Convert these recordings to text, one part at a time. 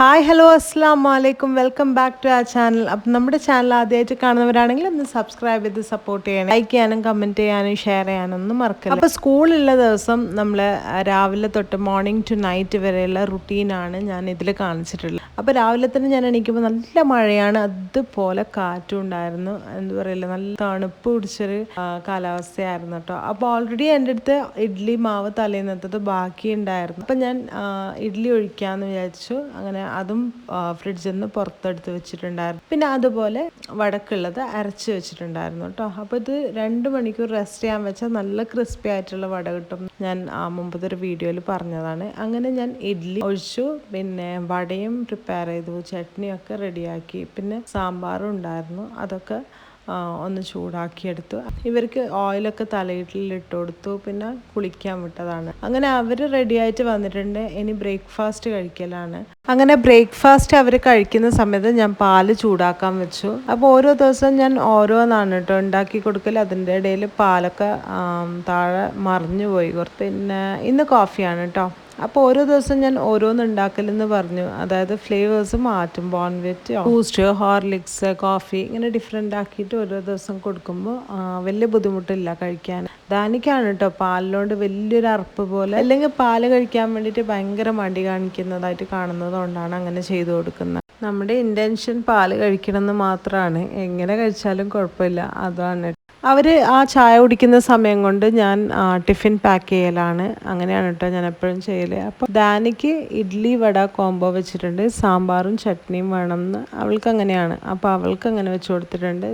Hi hello അസ്സാം വലൈക്കും welcome back to ആ ചാനൽ അപ്പം നമ്മുടെ ചാനൽ ആദ്യമായിട്ട് കാണുന്നവരാണെങ്കിൽ ഒന്ന് സബ്സ്ക്രൈബ് ചെയ്ത് സപ്പോർട്ട് ചെയ്യണം. ലൈക്ക് ചെയ്യാനും കമന്റ് ചെയ്യാനും ഷെയർ ചെയ്യാനും ഒന്നും മറക്കല്ല? അപ്പോൾ സ്കൂളുള്ള ദിവസം നമ്മൾ രാവിലെ തൊട്ട് മോർണിംഗ് ടു നൈറ്റ് വരെയുള്ള റുട്ടീനാണ് ഞാൻ ഇതിൽ കാണിച്ചിട്ടുള്ളത്. അപ്പോൾ രാവിലെ തന്നെ ഞാൻ എണീക്കുമ്പോൾ നല്ല മഴയാണ്. അതുപോലെ കാറ്റും ഉണ്ടായിരുന്നു. എന്താ പറയില്ല? നല്ല തണുപ്പ് പിടിച്ചൊരു കാലാവസ്ഥയായിരുന്നു കേട്ടോ. അപ്പോൾ ഓൾറെഡി എന്റെ അടുത്ത് ഇഡ്ഡലി മാവ് തലേന്നത്തത് ബാക്കി ഉണ്ടായിരുന്നു അപ്പം ഞാൻ ഇഡ്ഡലി ഒഴിക്കാമെന്ന് വിചാരിച്ചു. അങ്ങനെ അതും ഫ്രിഡ്ജിൽ നിന്ന് പുറത്തെടുത്ത് വെച്ചിട്ടുണ്ടായിരുന്നു. പിന്നെ അതുപോലെ വടക്കുള്ളത് അരച്ച് വെച്ചിട്ടുണ്ടായിരുന്നു കേട്ടോ അപ്പോൾ ഇത് രണ്ട് മണിക്കൂർ റെസ്റ്റ് ചെയ്യാൻ വെച്ചാൽ നല്ല ക്രിസ്പി ആയിട്ടുള്ള വട കിട്ടും. ഞാൻ മുമ്പത്തെ ഒരു വീഡിയോയിൽ പറഞ്ഞതാണ്. അങ്ങനെ ഞാൻ ഇഡ്ഡലി ഒഴിച്ചു. പിന്നെ വടയും പ്രിപ്പയർ ചെയ്തു. ചട്നിയൊക്കെ റെഡിയാക്കി പിന്നെ സാമ്പാറും ഉണ്ടായിരുന്നു. അതൊക്കെ ഒന്ന് ചൂടാക്കിയെടുത്തു. ഇവർക്ക് ഓയിലൊക്കെ തലയിട്ടിൽ ഇട്ട് കൊടുത്തു. പിന്നെ കുളിക്കാൻ വിട്ടതാണ്. അങ്ങനെ അവർ റെഡി ആയിട്ട് വന്നിട്ടുണ്ട്. ഇനി ബ്രേക്ക്ഫാസ്റ്റ് കഴിക്കലാണ്. അങ്ങനെ ബ്രേക്ക്ഫാസ്റ്റ് അവർ കഴിക്കുന്ന സമയത്ത് ഞാൻ പാൽ ചൂടാക്കാൻ വെച്ചു. അപ്പോൾ ഓരോ ദിവസം ഞാൻ ഓരോന്നാണ് കേട്ടോ ഉണ്ടാക്കി കൊടുക്കൽ അതിന്റെ ഇടയിൽ പാലൊക്കെ താഴെ മറിഞ്ഞു പോയി. കുറച്ച് പിന്നെ ഇന്ന് കോഫിയാണ് കേട്ടോ അപ്പോൾ ഓരോ ദിവസം ഞാൻ ഓരോന്ന് ഉണ്ടാക്കലെന്ന് പറഞ്ഞു. അതായത് ഫ്ലേവേഴ്സ് മാറ്റും. ബോൺവെറ്റ് ബൂസ്റ്റ് ഹോർലിക്സ് കോഫി ഇങ്ങനെ ഡിഫറെന്റ് ആക്കിയിട്ട് ഓരോ ദിവസം കൊടുക്കുമ്പോൾ വലിയ ബുദ്ധിമുട്ടില്ല കഴിക്കാൻ. ദാനിക്കാണ് കേട്ടോ പാലിനോട് വലിയൊരു അറപ്പ് പോലെ. അല്ലെങ്കിൽ പാൽ കഴിക്കാൻ വേണ്ടിയിട്ട് ഭയങ്കര മടി കാണിക്കുന്നതായിട്ട് കാണുന്നത് കൊണ്ടാണ് അങ്ങനെ ചെയ്തു കൊടുക്കുന്നത്. നമ്മുടെ ഇന്റൻഷൻ പാൽ കഴിക്കണമെന്ന് മാത്രമാണ് എങ്ങനെ കഴിച്ചാലും കുഴപ്പമില്ല. അതാണ്. അവർ ആ ചായ കുടിക്കുന്ന സമയം കൊണ്ട് ഞാൻ ടിഫിൻ പാക്ക് ചെയ്യലാണ്. അങ്ങനെയാണ് കേട്ടോ ഞാൻ എപ്പോഴും ചെയ്യൽ അപ്പോൾ ദാനിക്ക് ഇഡ്ഡലി വട കോംബോ വെച്ചിട്ടുണ്ട്. സാമ്പാറും ചട്നിയും വേണമെന്ന് അവൾക്ക് അങ്ങനെയാണ് അപ്പോൾ അവൾക്ക് അങ്ങനെ വെച്ച് കൊടുത്തിട്ടുണ്ട്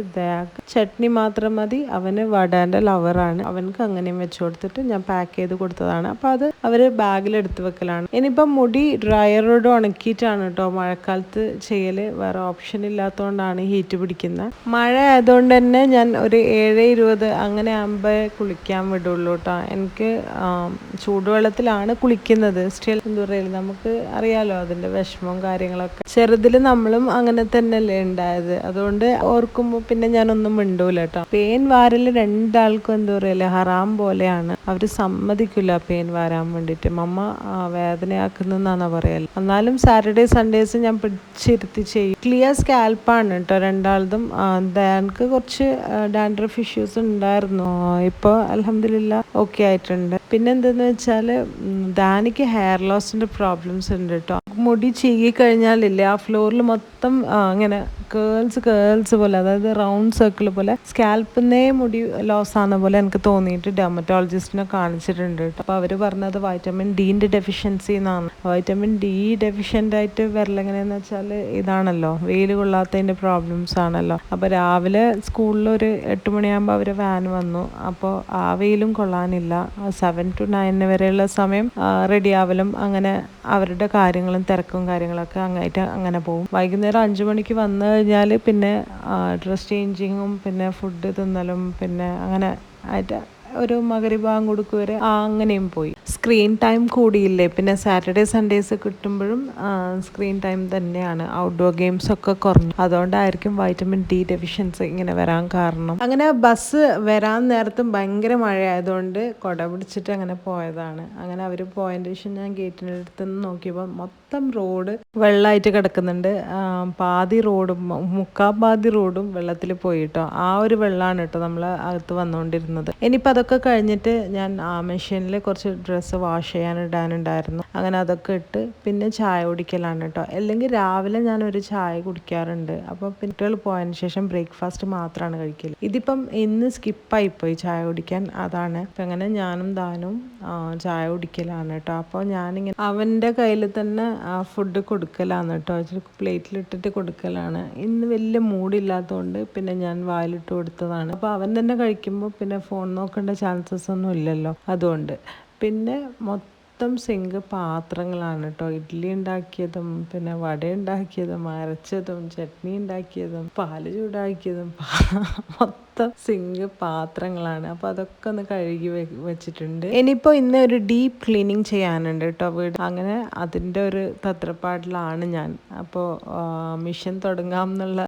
ചട്നി മാത്രം മതി. അവന് വടേന്റെ ലവറാണ് അവനക്ക് അങ്ങനെയും വെച്ച് കൊടുത്തിട്ട് ഞാൻ പാക്ക് ചെയ്ത് കൊടുത്തതാണ്. അപ്പോൾ അത് അവർ ബാഗിൽ എടുത്ത് വെക്കലാണ്. ഇനിയിപ്പം മുടി ഡ്രയറോട് ഉണക്കിയിട്ടാണ് കേട്ടോ മഴക്കാലത്ത് ചെയ്യൽ വേറെ ഓപ്ഷൻ ഇല്ലാത്തതുകൊണ്ടാണ് ഹീറ്റ് പിടിക്കുന്നത് മഴ ആയതുകൊണ്ട് തന്നെ ഞാൻ ഒരു ഏഴ് ഇരുപത് അങ്ങനെ ആകുമ്പോൾ കുളിക്കാൻ വിടുള്ളൂ കേട്ടോ എനിക്ക് ചൂടുവെള്ളത്തിലാണ് കുളിക്കുന്നത്. സ്റ്റിൽ എന്താ പറയുക നമുക്ക് അറിയാലോ അതിന്റെ വിഷമവും കാര്യങ്ങളൊക്കെ. ചെറുതിൽ നമ്മളും അങ്ങനെ തന്നെയല്ലേ ഉണ്ടായത് അതുകൊണ്ട് ഓർക്കുമ്പോൾ പിന്നെ ഞാനൊന്നും മിണ്ടൂല കേട്ടോ പേൻ വാരൽ രണ്ടാൾക്കും എന്താ പറയല്ലേ ഹറാം പോലെയാണ്. അവർ സമ്മതിക്കില്ല പേൻ വാരാൻ വേണ്ടിയിട്ട് മമ്മ വേദനയാക്കുന്നെന്നാണ് പറയൽ? എന്നാലും സാറ്റർഡേ സൺഡേസ് ഞാൻ പിടിച്ചിരുത്തി ചെയ്യും. ക്ലിയർ സ്കാൽപ്പാണ് കേട്ടോ രണ്ടാളതും എനിക്ക് കുറച്ച് ഡാൻഡ്രഫ് ഇഷ്യൂസ് ഉണ്ടായിരുന്നു? ഇപ്പോൾ അലഹമില്ല ഓക്കെ ആയിട്ടുണ്ട്. പിന്നെ എന്തെന്ന് വെച്ചാൽ ദാനിക്ക് ഹെയർ ലോസിന്റെ പ്രോബ്ലംസ് ഉണ്ട് കേട്ടോ മുടി ചീകി കഴിഞ്ഞാലില്ലേ ആ ഫ്ലോറിൽ മൊത്തം ആ, ഇങ്ങനെ കേൾസ് കേൾസ് പോലെ അതായത് റൗണ്ട് സർക്കിൾ പോലെ സ്കാൽപ്പിന്നേ മുടി ലോസ് ആകുന്ന പോലെ എനിക്ക് തോന്നിയിട്ട് ഡെർമറ്റോളജിസ്റ്റിനെ കാണിച്ചിട്ടുണ്ട് കേട്ടോ. അപ്പോൾ അവർ പറഞ്ഞത് വൈറ്റമിൻ ഡീന്റെ ഡെഫിഷ്യൻസി എന്നാണ്. വൈറ്റമിൻ ഡി ഡെഫിഷ്യന്റ് ആയിട്ട് വരലെങ്ങനെയെന്ന് വെച്ചാൽ ഇതാണല്ലോ വെയിൽ കൊള്ളാത്തതിന്റെ പ്രോബ്ലംസ് ആണല്ലോ. അപ്പോൾ രാവിലെ സ്കൂളിൽ ഒരു എട്ട് മണിയാകുമ്പോൾ അവർ വാൻ വന്നു. അപ്പോൾ ആ വെയിലും കൊള്ളാനില്ല. സെവൻ ടു നയൻ വരെയുള്ള സമയം റെഡി ആവലും. അങ്ങനെ അവരുടെ കാര്യങ്ങളും തിരക്കും കാര്യങ്ങളൊക്കെ അങ്ങായിട്ട് അങ്ങനെ പോകും വൈകുന്നേരം അഞ്ചു മണിക്ക് വന്നു കഴിഞ്ഞാൽ പിന്നെ ഡ്രസ്സ് ചേഞ്ചിങ്ങും പിന്നെ ഫുഡ് തിന്നലും പിന്നെ അങ്ങനെ ആയിട്ട് ഒരു മകരിഭാഗം കൊടുക്കുക വരെ ആ അങ്ങനെയും പോയി. സ്ക്രീൻ ടൈം കൂടിയില്ലേ? പിന്നെ സാറ്റർഡേ സൺഡേസ് കിട്ടുമ്പോഴും സ്ക്രീൻ ടൈം തന്നെയാണ്. ഔട്ട്ഡോർ ഗെയിംസ് ഒക്കെ കുറഞ്ഞു. അതുകൊണ്ടായിരിക്കും വൈറ്റമിൻ ഡി ഡെഫിഷ്യൻസി ഇങ്ങനെ വരാൻ കാരണം. അങ്ങനെ ബസ് വരാൻ നേരത്തും ഭയങ്കര മഴയായതുകൊണ്ട് കുട പിടിച്ചിട്ട് അങ്ങനെ പോയതാണ്. അങ്ങനെ അവർ പോയതിന്റെ ശേഷം ഞാൻ ഗേറ്റിന്റെ അടുത്ത് നിന്ന് നോക്കിയപ്പോൾ മൊത്തം റോഡ് വെള്ളമായിട്ട് കിടക്കുന്നുണ്ട്. പാതി റോഡും മുക്കാ പാതി റോഡും വെള്ളത്തിൽ പോയിട്ടോ ആ ഒരു വെള്ളമാണ് കേട്ടോ നമ്മൾ അകത്ത് വന്നുകൊണ്ടിരുന്നത്. ഇനിയിപ്പോൾ അതൊക്കെ കഴിഞ്ഞിട്ട് ഞാൻ ആ മെഷീനിൽ കുറച്ച് ഡ്രസ്സ് വാഷ് ചെയ്യാൻ ഇടാനുണ്ടായിരുന്നു അങ്ങനെ അതൊക്കെ ഇട്ട് പിന്നെ ചായ കുടിക്കലാണ് കേട്ടോ അല്ലെങ്കിൽ രാവിലെ ഞാൻ ഒരു ചായ കുടിക്കാറുണ്ട്. അപ്പോൾ കുട്ടികൾ പോയതിന് ശേഷം ബ്രേക്ക്ഫാസ്റ്റ് മാത്രമാണ് കഴിക്കൽ. ഇതിപ്പം ഇന്ന് സ്കിപ്പായി പോയി ചായ കുടിക്കാൻ. അതാണ്. അപ്പം അങ്ങനെ ഞാനും ദാനും ചായ കുടിക്കലാണ് കേട്ടോ അപ്പോൾ ഞാനിങ്ങനെ അവന്റെ കയ്യിൽ തന്നെ ഫുഡ് കൊടുക്കലാണ് കേട്ടോ പ്ലേറ്റിലിട്ടിട്ട് കൊടുക്കലാണ്. ഇന്ന് വലിയ മൂടില്ലാത്തതുകൊണ്ട് പിന്നെ ഞാൻ വായിലിട്ട് കൊടുത്തതാണ്. അപ്പോൾ അവൻ തന്നെ കഴിക്കുമ്പോൾ പിന്നെ ഫോൺ നോക്കേണ്ട ചാൻസസ് ഒന്നും ഇല്ലല്ലോ. അതുകൊണ്ട്. പിന്നെ മൊത്തം സിങ്ക് പാത്രങ്ങളാണ് കേട്ടോ ഇഡ്ഡലി ഉണ്ടാക്കിയതും പിന്നെ വട ഉണ്ടാക്കിയതും അരച്ചതും ചട്നി ഉണ്ടാക്കിയതും പാൽ ചൂടാക്കിയതും മൊത്തം സിങ്ക് പാത്രങ്ങളാണ്. അപ്പോൾ അതൊക്കെ ഒന്ന് കഴുകി വെച്ചിട്ടുണ്ട്. ഇനിയിപ്പോൾ ഇന്ന് ഒരു ഡീപ്പ് ക്ലീനിങ് ചെയ്യാനുണ്ട് കേട്ടോ വീട്. അങ്ങനെ അതിന്റെ ഒരു തത്രപ്പാടിലാണ് ഞാൻ. അപ്പോൾ മിഷൻ തുടങ്ങാം എന്നുള്ള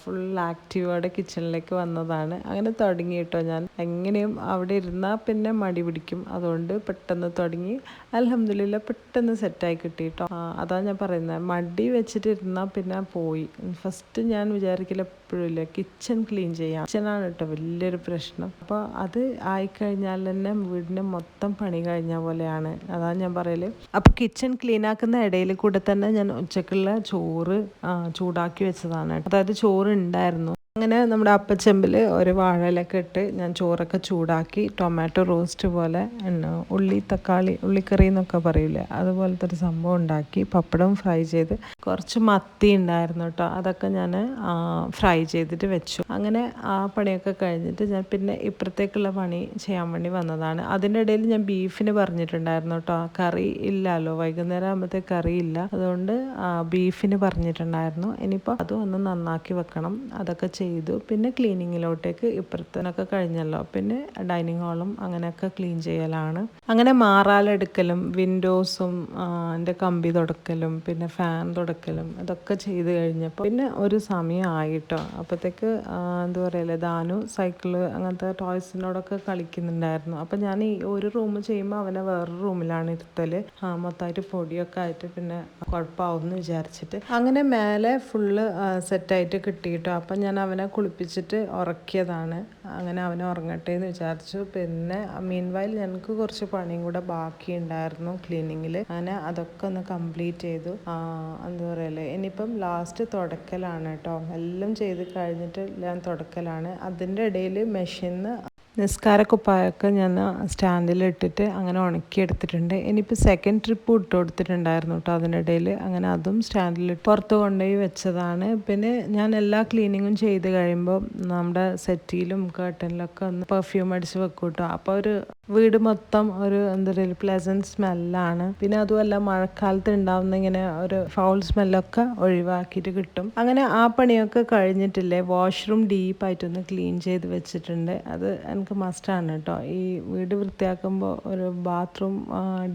ഫുൾ ആക്റ്റീവോടെ കിച്ചണിലേക്ക് വന്നതാണ്. അങ്ങനെ തുടങ്ങി കേട്ടോ ഞാൻ. എങ്ങനെയും അവിടെ ഇരുന്നാൽ പിന്നെ മടി പിടിക്കും. അതുകൊണ്ട് പെട്ടെന്ന് തുടങ്ങി. അലഹമില്ല പെട്ടെന്ന് സെറ്റായി കിട്ടി കേട്ടോ. അതാണ് ഞാൻ പറയുന്നത് മടി വെച്ചിട്ട് ഇരുന്നാൽ പിന്നെ പോയി. ഫസ്റ്റ് ഞാൻ വിചാരിക്കില്ല എപ്പോഴും ഇല്ല. കിച്ചൺ ക്ലീൻ ചെയ്യാം. കിച്ചണാണ് കേട്ടോ വലിയൊരു പ്രശ്നം. അപ്പോൾ അത് ആയിക്കഴിഞ്ഞാൽ തന്നെ വീടിന്റെ മൊത്തം പണി കഴിഞ്ഞ പോലെയാണ്. അതാണ് ഞാൻ പറയൽ. അപ്പോൾ കിച്ചൺ ക്ലീൻ ആക്കുന്ന ഇടയിൽ കൂടെ തന്നെ ഞാൻ ഉച്ചക്കുള്ള ചോറ് ചൂടാക്കി വെച്ചതാണ് അതായത് ചോറ് ഉണ്ടായിരുന്നു. അങ്ങനെ നമ്മുടെ അപ്പച്ചെമ്പിൽ ഒരു വാഴയിലൊക്കെ ഇട്ട് ഞാൻ ചോറൊക്കെ ചൂടാക്കി ടൊമാറ്റോ റോസ്റ്റ് പോലെ ഉള്ളി തക്കാളി ഉള്ളിക്കറി എന്നൊക്കെ പറയില്ലേ? അതുപോലത്തെ ഒരു സംഭവം ഉണ്ടാക്കി പപ്പടം ഫ്രൈ ചെയ്ത് കുറച്ച് മത്തി ഉണ്ടായിരുന്നു കേട്ടോ. അതൊക്കെ ഞാൻ ഫ്രൈ ചെയ്തിട്ട് വെച്ചു. അങ്ങനെ ആ പണിയൊക്കെ കഴിഞ്ഞിട്ട് ഞാൻ പിന്നെ ഇപ്പുറത്തേക്കുള്ള പണി ചെയ്യാൻ വേണ്ടി വന്നതാണ്. അതിന്റെ ഇടയിൽ ഞാൻ ബീഫിന് പറഞ്ഞിട്ടുണ്ടായിരുന്നു കേട്ടോ. കറി ഇല്ലല്ലോ. വൈകുന്നേരം ആകുമ്പോഴത്തേക്ക് കറി ഇല്ല. അതുകൊണ്ട് ബീഫിന് പറഞ്ഞിട്ടുണ്ടായിരുന്നു. ഇനിയിപ്പോൾ അതും ഒന്ന് നന്നാക്കി വെക്കണം. അതൊക്കെ പിന്നെ ക്ലീനിങ്ങിലോട്ടേക്ക് ഇപ്പുറത്തിനൊക്കെ കഴിഞ്ഞല്ലോ. പിന്നെ ഡൈനിങ് ഹാളും അങ്ങനെയൊക്കെ ക്ലീൻ ചെയ്യലാണ്. അങ്ങനെ മാറാലെടുക്കലും വിൻഡോസും എന്റെ കമ്പി തുടക്കലും പിന്നെ ഫാൻ തുടക്കലും അതൊക്കെ ചെയ്ത് കഴിഞ്ഞപ്പോൾ പിന്നെ ഒരു സമയം ആയിട്ടോ അപ്പോഴത്തേക്ക് എന്താ പറയല്ലേ ദാനു സൈക്കിൾ അങ്ങനത്തെ ടോയ്സിനോടൊക്കെ കളിക്കുന്നുണ്ടായിരുന്നു. അപ്പം ഞാൻ ഈ ഒരു റൂം ചെയ്യുമ്പോൾ അവനെ വേറൊരു റൂമിലാണ് ഇരുത്തൽ മൊത്തമായിട്ട് പൊടിയൊക്കെ ആയിട്ട് പിന്നെ കുഴപ്പമാവും എന്ന് വിചാരിച്ചിട്ട്. അങ്ങനെ മേലെ ഫുള്ള് സെറ്റായിട്ട് കിട്ടിയിട്ടോ. അപ്പം ഞാൻ അവനെ കുളിപ്പിച്ചിട്ട് ഉറക്കിയതാണ്. അങ്ങനെ അവനെ ഉറങ്ങട്ടെ എന്ന് വിചാരിച്ചു. പിന്നെ മീൻ വയൽ ഞങ്ങൾക്ക് കുറച്ച് പണിയും കൂടെ ബാക്കി ഉണ്ടായിരുന്നു ക്ലീനിങ്ങിൽ അങ്ങനെ അതൊക്കെ ഒന്ന് കംപ്ലീറ്റ് ചെയ്തു. എന്താ പറയല്ലേ ഇനിയിപ്പം ലാസ്റ്റ് തുടക്കലാണ് കേട്ടോ. എല്ലാം ചെയ്ത് കഴിഞ്ഞിട്ട് ഞാൻ തുടക്കലാണ്. അതിന്റെ ഇടയിൽ മെഷീന്ന് നിസ്കാരക്കുപ്പായൊക്കെ ഞാൻ സ്റ്റാൻഡിൽ ഇട്ടിട്ട് അങ്ങനെ ഉണക്കിയെടുത്തിട്ടുണ്ട്. ഇനിയിപ്പോൾ സെക്കൻഡ് ട്രിപ്പ് ഇട്ട് കൊടുത്തിട്ടുണ്ടായിരുന്നു കേട്ടോ അതിനിടയിൽ അങ്ങനെ അതും സ്റ്റാൻഡിൽ പുറത്ത് കൊണ്ടുപോയി വെച്ചതാണ്. പിന്നെ ഞാൻ എല്ലാ ക്ലീനിങ്ങും ചെയ്ത് കഴിയുമ്പോൾ നമ്മുടെ സെറ്റിയിലും കേട്ടനിലൊക്കെ ഒന്ന് പെർഫ്യൂം അടിച്ച് വെക്കും കേട്ടോ അപ്പോൾ ഒരു വീട് മൊത്തം ഒരു എന്താ പറയുക പ്ലസന്റ് സ്മെല്ലാണ് പിന്നെ അതുമല്ല മഴക്കാലത്ത് ഉണ്ടാവുന്ന ഇങ്ങനെ ഒരു ഫൗൾ സ്മെല്ലൊക്കെ ഒഴിവാക്കിയിട്ട് കിട്ടും. അങ്ങനെ ആ പണിയൊക്കെ കഴിഞ്ഞിട്ടില്ലേ? വാഷ്റൂം ഡീപ്പായിട്ടൊന്ന് ക്ലീൻ ചെയ്ത് വെച്ചിട്ടുണ്ട്. അത് എനിക്ക് മസ്റ്റാണ് കേട്ടോ ഈ വീട് വൃത്തിയാക്കുമ്പോൾ ഒരു ബാത്റൂം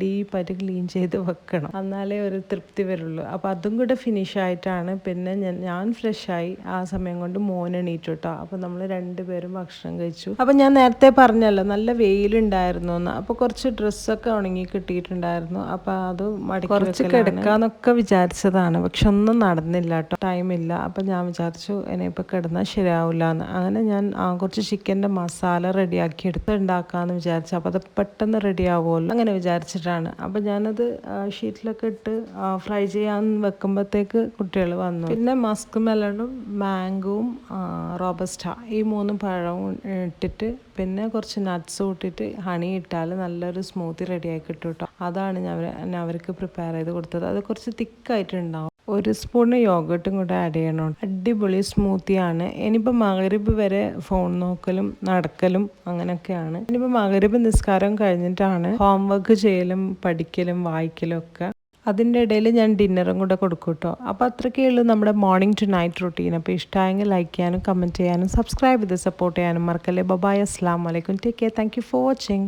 ഡീപ്പായിട്ട് ക്ലീൻ ചെയ്ത് വെക്കണം. എന്നാലേ ഒരു തൃപ്തി വരുള്ളൂ. അപ്പോൾ അതും കൂടെ ഫിനിഷ് ആയിട്ടാണ് പിന്നെ ഞാൻ ഞാൻ ഫ്രഷായി ആ സമയം കൊണ്ട് മോൻ എണീറ്റു കേട്ടോ അപ്പോൾ നമ്മൾ രണ്ടുപേരും ഭക്ഷണം കഴിച്ചു. അപ്പോൾ ഞാൻ നേരത്തെ പറഞ്ഞല്ലോ നല്ല വെയിലുണ്ടായിരുന്നു എന്ന്. അപ്പോൾ കുറച്ച് ഡ്രസ്സൊക്കെ ഉണങ്ങി കിട്ടിയിട്ടുണ്ടായിരുന്നു. അപ്പോൾ അത് മടി കുറച്ച് കിടക്കാന്നൊക്കെ വിചാരിച്ചതാണ്. പക്ഷെ ഒന്നും നടന്നില്ല കേട്ടോ ടൈമില്ല അപ്പോൾ ഞാൻ വിചാരിച്ചു എന്നെ ഇപ്പോൾ കിടന്നാൽ ശരിയാവില്ല എന്ന് അങ്ങനെ ഞാൻ കുറച്ച് ചിക്കന്റെ മസാല റെഡിയാക്കി എടുത്ത് ഉണ്ടാക്കാമെന്ന് വിചാരിച്ചു. അപ്പോൾ അത് പെട്ടെന്ന് റെഡി ആവുമല്ലോ അങ്ങനെ വിചാരിച്ചിട്ടാണ്. അപ്പോൾ ഞാനത് ഷീറ്റിലൊക്കെ ഇട്ട് ഫ്രൈ ചെയ്യാൻ വെക്കുമ്പോഴത്തേക്ക് കുട്ടികൾ വന്നു. പിന്നെ മസ്ക് മെലണും മാംഗോവും റോബസ്റ്റ ഈ മൂന്ന് പഴവും ഇട്ടിട്ട് പിന്നെ കുറച്ച് നട്ട്സ് ഇട്ടിട്ട് ഹണി ഇട്ടാൽ നല്ലൊരു സ്മൂത്തി റെഡിയാക്കി കിട്ടും കേട്ടോ അതാണ് ഞാൻ അവർക്ക് പ്രിപ്പയർ ചെയ്ത് കൊടുത്തത്. അത് കുറച്ച് തിക്കായിട്ടുണ്ടാവും. ഒരു സ്പൂണ് യോഗട്ടും കൂടെ ആഡ് ചെയ്യണം. അടിപൊളി സ്മൂത്തിയാണ് ഇനിയിപ്പോൾ മകരിബ് വരെ ഫോൺ നോക്കലും നടക്കലും അങ്ങനെയൊക്കെയാണ്. ഇനിയിപ്പോൾ മകരിബ് നിസ്കാരം കഴിഞ്ഞിട്ടാണ് ഹോംവർക്ക് ചെയ്യലും പഠിക്കലും വായിക്കലും ഒക്കെ. അതിന്റെ ഇടയിൽ ഞാൻ ഡിന്നറും കൂടെ കൊടുക്കും കേട്ടോ അപ്പോൾ അത്രയ്ക്കേ ഉള്ളൂ നമ്മുടെ മോർണിംഗ് ടു നൈറ്റ് റൊട്ടീൻ അപ്പോൾ ഇഷ്ടമായെങ്കിൽ ലൈക്ക് ചെയ്യാനും കമന്റ് ചെയ്യാനും സബ്സ്ക്രൈബ് ചെയ്ത് സപ്പോർട്ട് ചെയ്യാനും മറക്കല്ലേ. ബബായ് അസ്സാം വലൈക്കും take care thank you for watching